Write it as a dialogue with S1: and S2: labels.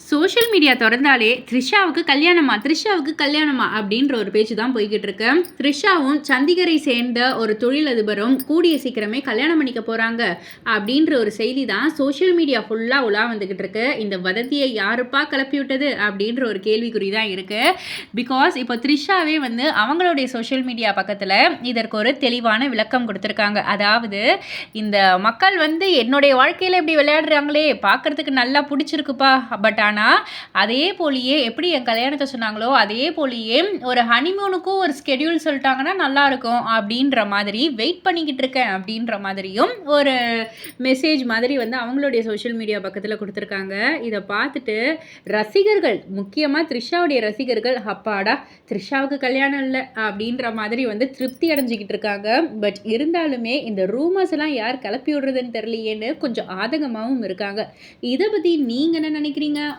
S1: Social media திறந்தாலே த்ரிஷாவுக்கு கல்யாணமா த்ரிஷாவுக்கு கல்யாணமா அப்படின்ற ஒரு பேச்சு தான் போய்கிட்டு இருக்கு த்ரிஷாவும் சண்டிகரை சேர்ந்த ஒரு தொழிலதிபரும் கூடிய சீக்கிரமே கல்யாணம் பண்ணிக்க போகிறாங்க அப்படின்ற ஒரு செய்தி தான் சோஷியல் மீடியா ஃபுல்லாக உலா வந்துக்கிட்டு இருக்கு இந்த வதந்தியை யாருப்பா கிளப்பி விட்டது அப்படின்ற ஒரு கேள்விக்குறி தான் இருக்குது பிகாஸ் இப்போ த்ரிஷாவே வந்து அவங்களுடைய சோஷியல் மீடியா பக்கத்தில் இதற்கு ஒரு தெளிவான விளக்கம் கொடுத்துருக்காங்க. அதாவது இந்த மக்கள் வந்து என்னுடைய வாழ்க்கையில் இப்படி விளையாடுறாங்களே பார்க்கறதுக்கு நல்லா பிடிச்சிருக்குப்பா பட் ஆனால் அதே போலியே எப்படி என் கல்யாணத்தை சொன்னாங்களோ அதே போலியே ஒரு ஹனிமூனுக்கும் ஒரு ஸ்கெடியூல் சொல்லிட்டாங்கன்னா நல்லா இருக்கும் அப்படின்ற மாதிரி வெயிட் பண்ணிக்கிட்டு இருக்கேன் அப்படின்ற மாதிரியும் ஒரு மெசேஜ் மாதிரி வந்து அவங்களுடைய சோஷியல் மீடியா பக்கத்தில் கொடுத்துருக்காங்க. இதை பார்த்துட்டு ரசிகர்கள் முக்கியமாக த்ரிஷாவுடைய ரசிகர்கள் அப்பாடா த்ரிஷாவுக்கு கல்யாணம் இல்லை அப்படின்ற மாதிரி வந்து திருப்தி அடைஞ்சிக்கிட்டு இருக்காங்க. பட் இருந்தாலுமே இந்த ரூமர்ஸ் எல்லாம் யார் கிளப்பி விடுறதுன்னு தெரியலையேன்னு கொஞ்சம் ஆதங்கமாகவும் இருக்காங்க. இதை பற்றி நீங்கள் என்ன நினைக்கிறீங்க?